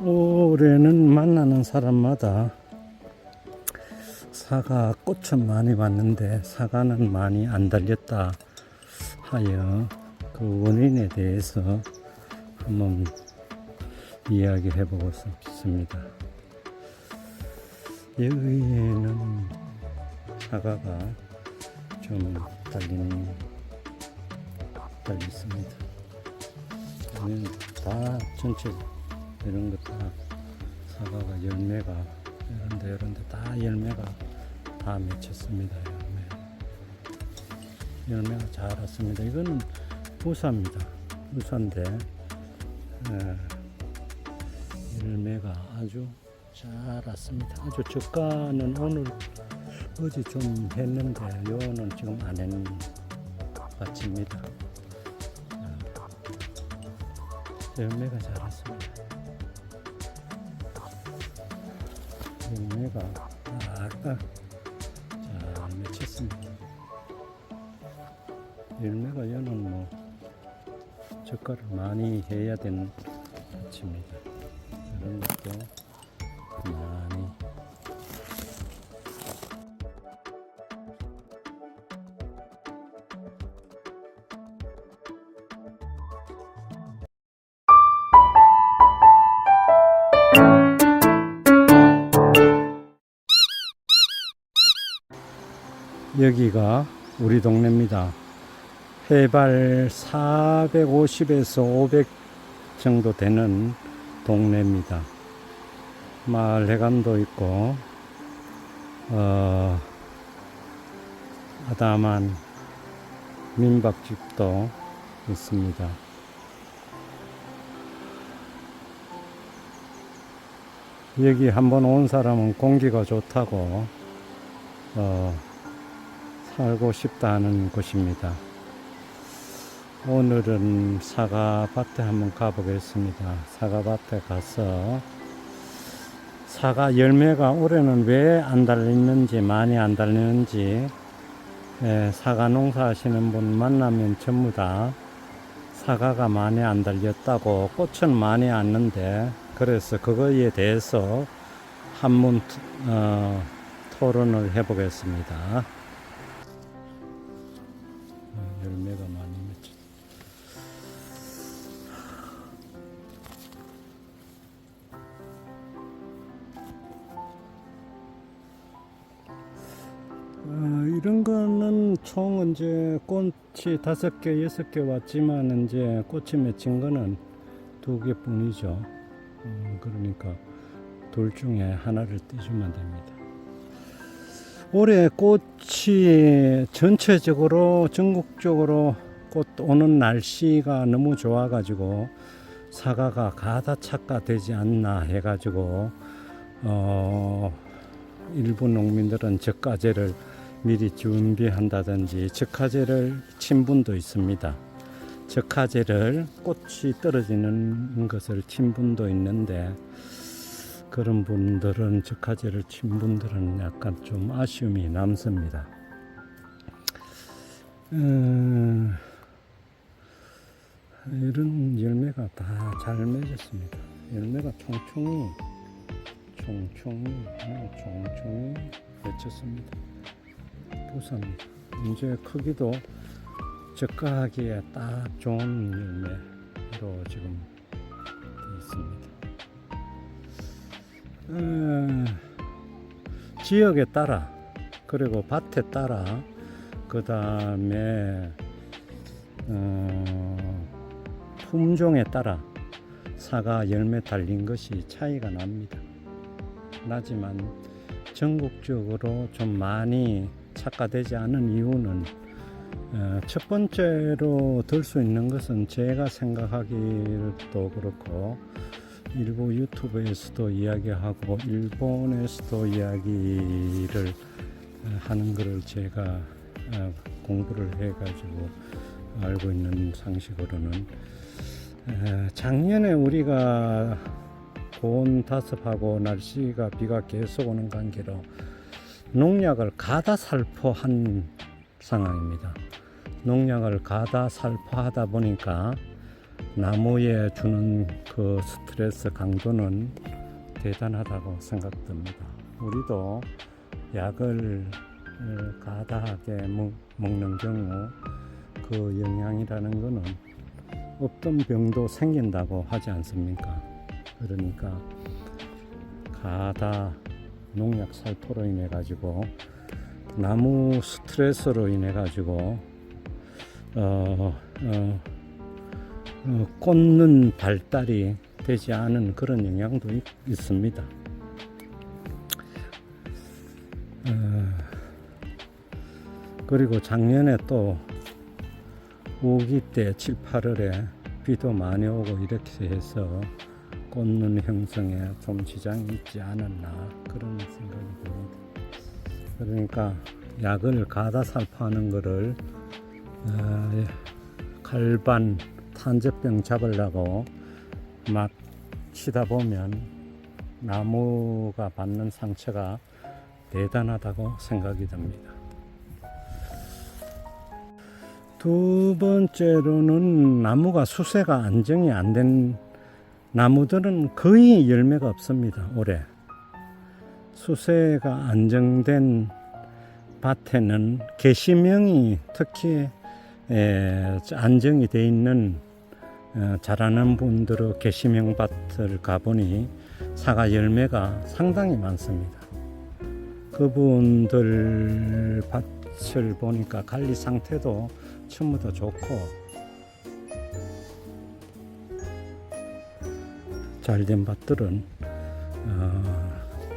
올해는 만나는 사람마다 사과 꽃은 많이 봤는데 사과는 많이 안 달렸다 하여 그 원인에 대해서 한번 이야기해 보고 싶습니다. 여기에는 사과가 좀 달린 달렸습니다. 다 전체 이런 거다 사과가 열매가 이런데 이런데 다 열매가 다 맺혔습니다. 열매. 열매가 잘 왔습니다. 이거는 부사입니다. 부사인데 에, 열매가 아주 잘 왔습니다. 아주 저가는 오늘 어제 좀 했는데 요는 지금 안 했는 같습니다. 열매가 잘 왔습니다. 열매가 아까 잘 맺혔습니다. 열매가 여는 뭐 젓갈을 많이 해야 되는 아침입니다. 이런 것도 많이 여기가 우리 동네입니다. 해발 450에서 500 정도 되는 동네입니다. 마을 해관도 있고, 어, 아담한 민박집도 있습니다. 여기 한번 온 사람은 공기가 좋다고, 어, 살고 싶다 하는 곳입니다. 오늘은 사과밭에 한번 가보겠습니다. 사과밭에 가서 사과 열매가 올해는 왜 안 달리는지 많이 안 달리는지 예, 사과 농사 하시는 분 만나면 전부 다 사과가 많이 안 달렸다고 꽃은 많이 왔는데 그래서 그거에 대해서 한번 어, 토론을 해보겠습니다. 이런 거는 총 이제 꽃이 다섯 개, 여섯 개 왔지만 이제 꽃이 맺힌 거는 두 개뿐이죠. 어, 그러니까 둘 중에 하나를 떼주면 됩니다. 올해 꽃이 전체적으로 전국적으로 꽃 오는 날씨가 너무 좋아가지고 사과가 가다 착과되지 않나 해가지고 어 일부 농민들은 적과제를 미리 준비한다든지 적화제를 친 분도 있습니다. 적화제를 꽃이 떨어지는 것을 친 분도 있는데 그런 분들은 적화제를 친 분들은 약간 좀 아쉬움이 남습니다. 음, 이런 열매가 다 잘 맺었습니다. 열매가 총총이 총총이 어, 총총이 맺혔습니다. 부사입니다. 이제 크기도 적가하기에 딱 좋은 열매로 지금 있습니다. 음, 지역에 따라 그리고 밭에 따라 그 다음에 어, 품종에 따라 사과 열매 달린 것이 차이가 납니다. 나지만 전국적으로 좀 많이 착화되지 않은 이유는 어, 첫 번째로 들 수 있는 것은 제가 생각하기도 그렇고 일부 유튜브에서도 이야기하고 일본에서도 이야기를 어, 하는 것을 제가 어, 공부를 해가지고 알고 있는 상식으로는 에, 작년에 우리가 고온 다습하고 날씨가 비가 계속 오는 관계로 농약을 가다 살포한 상황입니다. 농약을 가다 살포하다 보니까 나무에 주는 그 스트레스 강도는 대단하다고 생각됩니다. 우리도 약을 어, 가다하게 먹, 먹는 경우 그 영향이라는 것은 없던 병도 생긴다고 하지 않습니까? 그러니까 가다 농약 살포로 인해 가지고 나무 스트레스로 인해 가지고 어, 어, 어, 꽂는 발달이 되지 않은 그런 영향도 있, 있습니다. 어, 그리고 작년에 또 우기 때 7, 8월에 비도 많이 오고 이렇게 해서 꽂는 형성에 좀 지장이 있지 않았나 그런 생각이 듭니다. 그러니까 약을 가다 살포하는 거를 어, 갈반 탄저병 잡으려고 막 치다 보면 나무가 받는 상처가 대단하다고 생각이 듭니다. 두 번째로는 나무가 수세가 안정이 안 된 나무들은 거의 열매가 없습니다. 올해 수세가 안정된 밭에는 개시명이 특히 에, 안정이 돼 있는 어, 잘하는 분들의 개시명 밭을 가보니 사과 열매가 상당히 많습니다. 그분들 밭을 보니까 관리 상태도 전부 다 좋고 잘된 밭들은 어,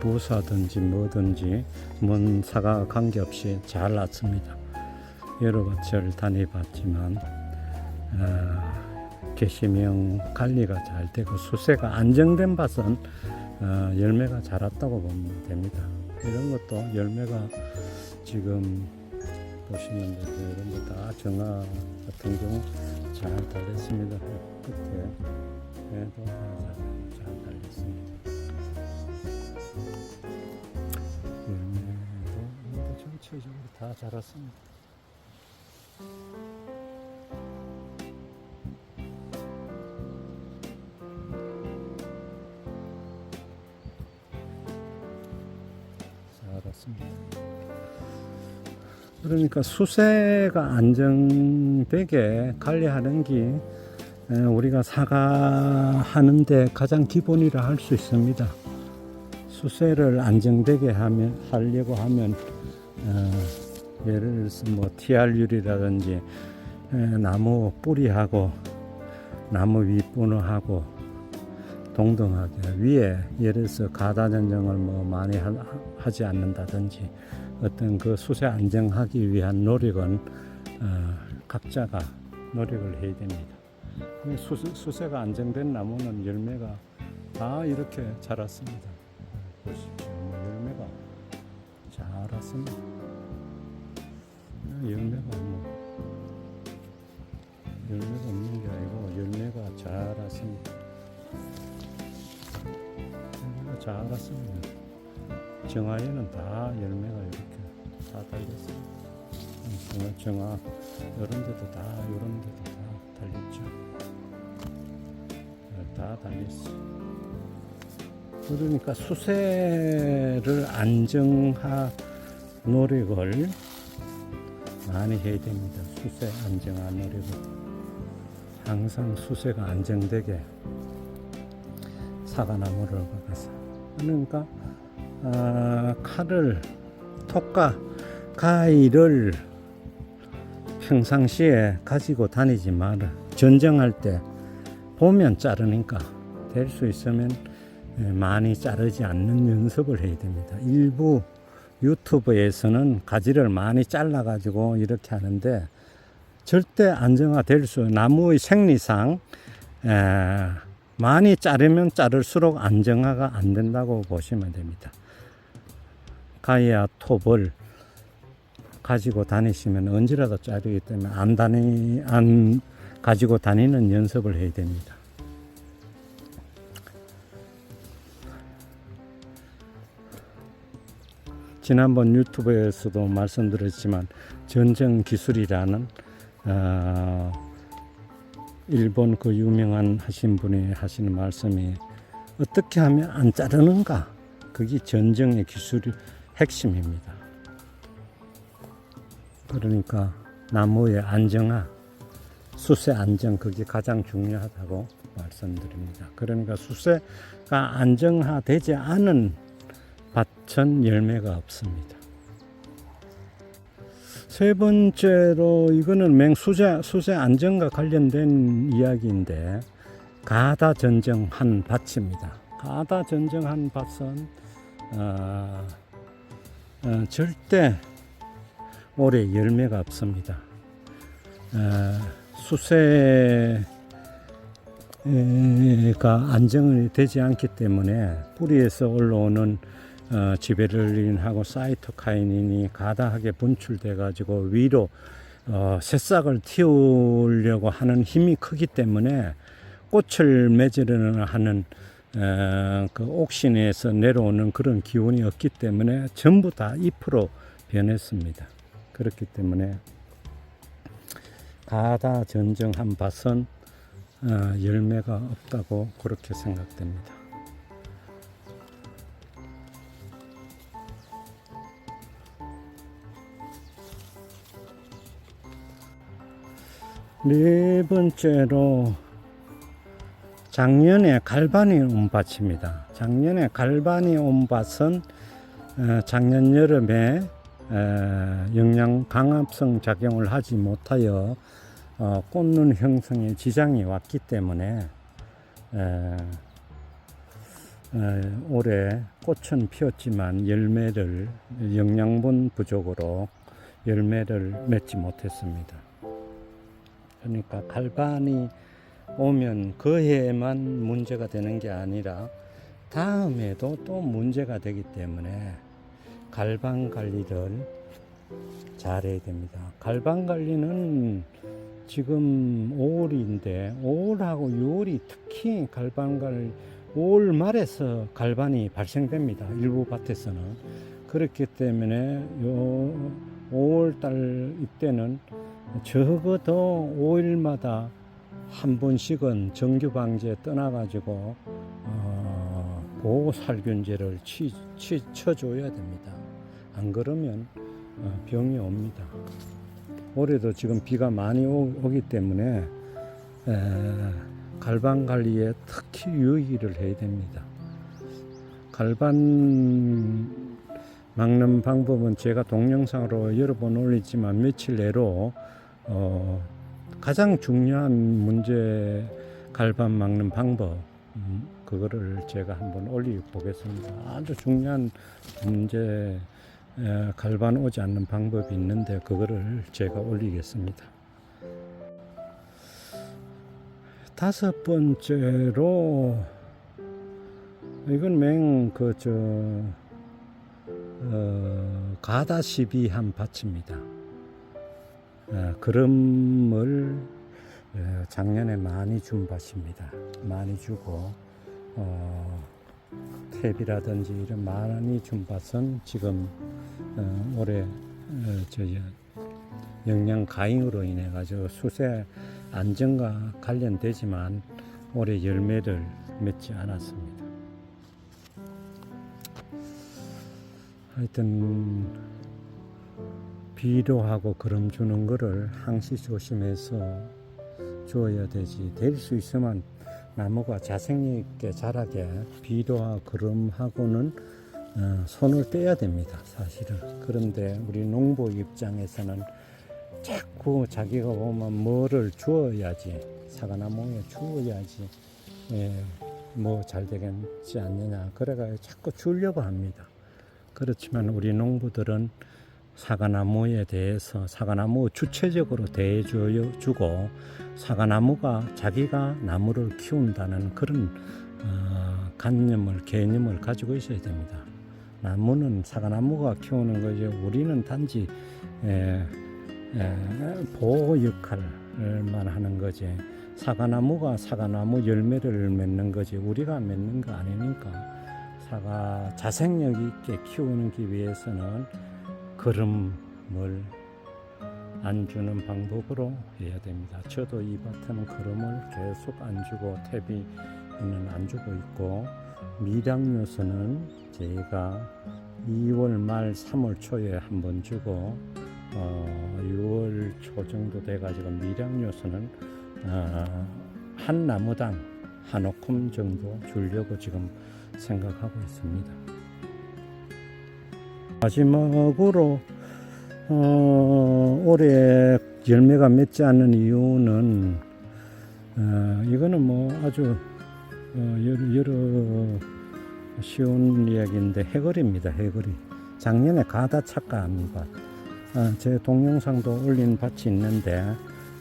부사든지 뭐든지 뭔 사과 관계없이 잘 났습니다. 여러 밭을 다녀봤지만 어, 개시명 관리가 잘 되고 수세가 안정된 밭은 어, 열매가 잘 왔다고 보면 됩니다. 이런 것도 열매가 지금 보시면 되죠. 이런 거 다 정화 같은 경우 잘 달렸습니다. 끝에 전체적으로 다 자랐습니다. 자랐습니다. 그러니까 수세가 안정되게 관리하는 게 에, 우리가 사과하는데 가장 기본이라 할 수 있습니다. 수세를 안정되게 하면 하려고 하면 어, 예를 들어서 뭐 TR율이라든지 에, 나무 뿌리하고 나무 윗분호하고 동등하게 위에 예를 들어서 가다 전정을 뭐 많이 하, 하지 않는다든지 어떤 그 수세 안정하기 위한 노력은 어, 각자가 노력을 해야 됩니다. 수, 수세가 안정된 나무는 열매가 다 이렇게 자랐습니다. 어, 보십시오. 뭐 열매가 자랐습니다. 어, 열매가 뭐 열매가 없는 게 아니고 열매가 자랐습니다. 열매가 자랐습니다. 정화에는 다 열매가 이렇게 다 달렸어요. 정화, 정화 이런 데도 다 이런 데도 다 달렸죠. 네, 다 달렸어요. 그러니까 수세를 안정화 노력을 많이 해야 됩니다. 수세 안정화 노력을 항상 수세가 안정되게 사과나무를 박아서 그러니까 아, 칼을 톡과 가위를 평상시에 가지고 다니지 마라. 전쟁할 때 보면 자르니까 될 수 있으면 예, 많이 자르지 않는 연습을 해야 됩니다. 일부 유튜브에서는 가지를 많이 잘라 가지고 이렇게 하는데 절대 안정화될 수 나무의 생리상 에, 많이 자르면 자를수록 안정화가 안 된다고 보시면 됩니다. 가이아 톱을 가지고 다니시면 언제라도 자르기 때문에 안 다니 안 가지고 다니는 연습을 해야 됩니다. 지난번 유튜브에서도 말씀드렸지만 전정 기술이라는 어, 일본 그 유명한 하신 분이 하시는 말씀이 어떻게 하면 안 자르는가? 그게 전정의 기술의 핵심입니다. 그러니까 나무의 안정화, 수세 안정 그게 가장 중요하다고 말씀드립니다. 그러니까 수세가 안정화되지 않은 밭은 열매가 없습니다. 세 번째로 이거는 맹수세 수세 안정과 관련된 이야기인데 가다 전정한 밭입니다. 가다 전정한 밭은 어, 어, 절대 올해 열매가 없습니다. 어, 수세 가 안정이 되지 않기 때문에 뿌리에서 올라오는 어, 지베를린하고 사이토카이닌이 가다하게 분출돼 가지고 위로 어, 새싹을 틔우려고 하는 힘이 크기 때문에 꽃을 맺으려는 하는 어, 그 옥신에서 내려오는 그런 기운이 없기 때문에 전부 다 잎으로 변했습니다. 그렇기 때문에 가다 전정한 밭은 어, 열매가 없다고 그렇게 생각됩니다. 네 번째로 작년에 갈반이 온 밭입니다. 작년에 갈반이 온 밭은 어, 작년 여름에 에, 영양 강압성 작용을 하지 못하여 어, 꽃눈 형성에 지장이 왔기 때문에 올해 꽃은 피었지만 열매를 영양분 부족으로 열매를 맺지 못했습니다. 그러니까 갈반이 오면 그 해에만 문제가 되는 게 아니라 다음에도 또 문제가 되기 때문에 갈반 관리를 잘해야 됩니다. 갈반 관리는 지금 5월인데 5월하고 6월이 특히 갈반 관리 5월 말에서 갈반이 발생됩니다. 일부 밭에서는 그렇기 때문에 요 5월 달 이때는 적어도 5일마다 한 번씩은 정규 방지에 떠나가지고 어, 보호 살균제를 치, 치, 쳐줘야 됩니다. 안 그러면 어, 병이 옵니다. 올해도 지금 비가 많이 오, 기 때문에 에, 갈반 관리에 특히 유의를 해야 됩니다. 갈반 막는 방법은 제가 동영상으로 여러 번 올리지만 며칠 내로 어, 가장 중요한 문제 갈반 막는 방법 음, 그거를 제가 한번 올려 보겠습니다. 아주 중요한 문제 에, 갈반 오지 않는 방법이 있는데 그거를 제가 올리겠습니다. 다섯 번째로 이건 맹그저 어, 가다 시비 한 밭입니다. 어, 그름을 어, 작년에 많이 준 밭입니다. 많이 주고 어, 탭이라든지 이런 많이 준 밭은 지금 어, 올해 어, 저 영양 가잉으로 인해 가지고 수세 안정과 관련되지만 올해 열매를 맺지 않았습니다. 하여튼 비료하고 그름 주는 거를 항시 조심해서 주어야 되지. 될 수 있으면 나무가 자생력 있게 자라게 비료와 그름하고는 어, 손을 떼야 됩니다. 사실은. 그런데 우리 농부 입장에서는 자꾸 자기가 보면 뭐를 주어야지 사과나무에 주어야지 예, 뭐 잘 되겠지 않느냐 그래가 자꾸 주려고 합니다. 그렇지만 우리 농부들은 사과나무에 대해서 사과나무 주체적으로 대해주고 사과나무가 자기가 나무를 키운다는 그런 어, 관념을 개념을 가지고 있어야 됩니다. 나무는 사과나무가 키우는 거죠. 우리는 단지 보호 역할만 하는 거지. 사과나무가 사과나무 열매를 맺는 거지. 우리가 맺는 거 아니니까. 사과 자생력 있게 키우는 기 위해서는 그름을 안 주는 방법으로 해야 됩니다. 저도 이 밭에는 거름을 계속 안 주고 퇴비는 안 주고 있고 미량 요소는 제가 2월 말 3월 초에 한 번 주고 어, 6월 초 정도 돼가지고 미량 요소는 어, 한 나무당 한 오큼 정도 주려고 지금 생각하고 있습니다. 마지막으로 어, 올해 열매가 맺지 않는 이유는 어, 이거는 뭐 아주 어, 여러, 여러 쉬운 이야기인데 해거리입니다. 해거리. 작년에 가다 밭. 어, 제 동영상도 올린 밭이 있는데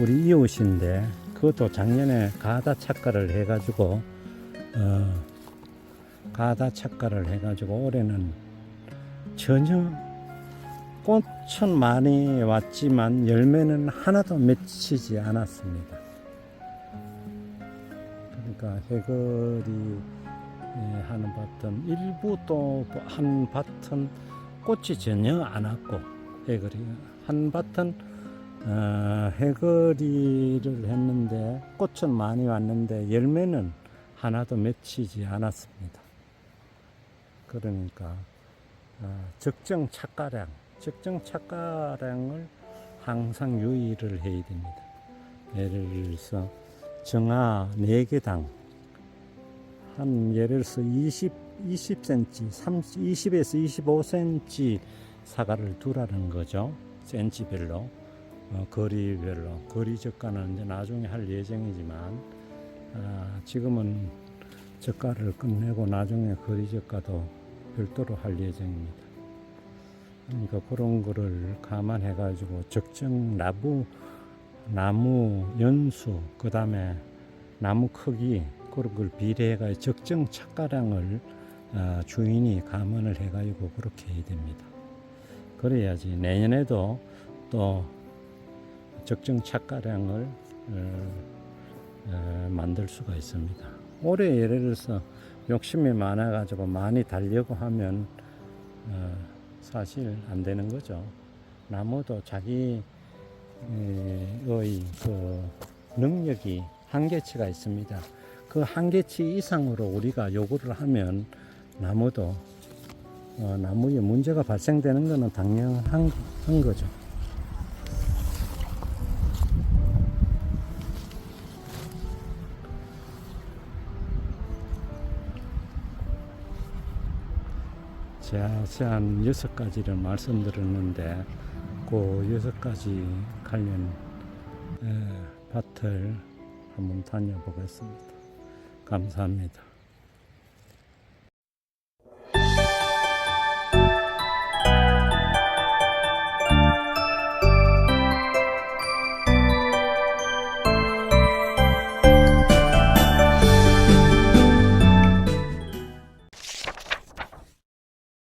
우리 이웃인데 그것도 작년에 가다 착가를 해가지고 어, 가다 착가를 해가지고 올해는 전혀 꽃은 많이 왔지만 열매는 하나도 맺히지 않았습니다. 그러니까 해거리 예, 하는 밭은 일부 또 한 밭은 꽃이 전혀 안 왔고 해거리 한 밭은 어, 해거리를 했는데 꽃은 많이 왔는데 열매는 하나도 맺히지 않았습니다. 그러니까 어, 적정 착가량, 적정 착가량을 항상 유의를 해야 됩니다. 예를 들어서 정화 4개당 한 예를 들어서 20, 20cm, 30, 20에서 25cm 사과를 두라는 거죠. 센치별로, 어, 거리별로. 거리 저가는 이제 나중에 할 예정이지만, 아, 지금은 저가를 끝내고 나중에 거리 저가도 별도로 할 예정입니다. 그러니까 그런 거를 감안해 가지고 적정 나무 나무 연수 그 다음에 나무 크기 그런 걸 비례해 가 적정 착가량을 어, 주인이 감안을 해 가지고 그렇게 해야 됩니다. 그래야지 내년에도 또 적정 착가량을 어, 어, 만들 수가 있습니다. 올해 예를 들어서 욕심이 많아가지고 많이 달려고 하면 어, 사실 안 되는 거죠. 나무도 자기 의 그 능력이 한계치가 있습니다. 그 한계치 이상으로 우리가 요구를 하면 나무도 어, 나무에 문제가 발생되는 것은 당연한 한 거죠. 자세한 여섯 가지를 말씀드렸는데 그 여섯 가지 관련 에, 밭을 한번 다녀보겠습니다. 감사합니다.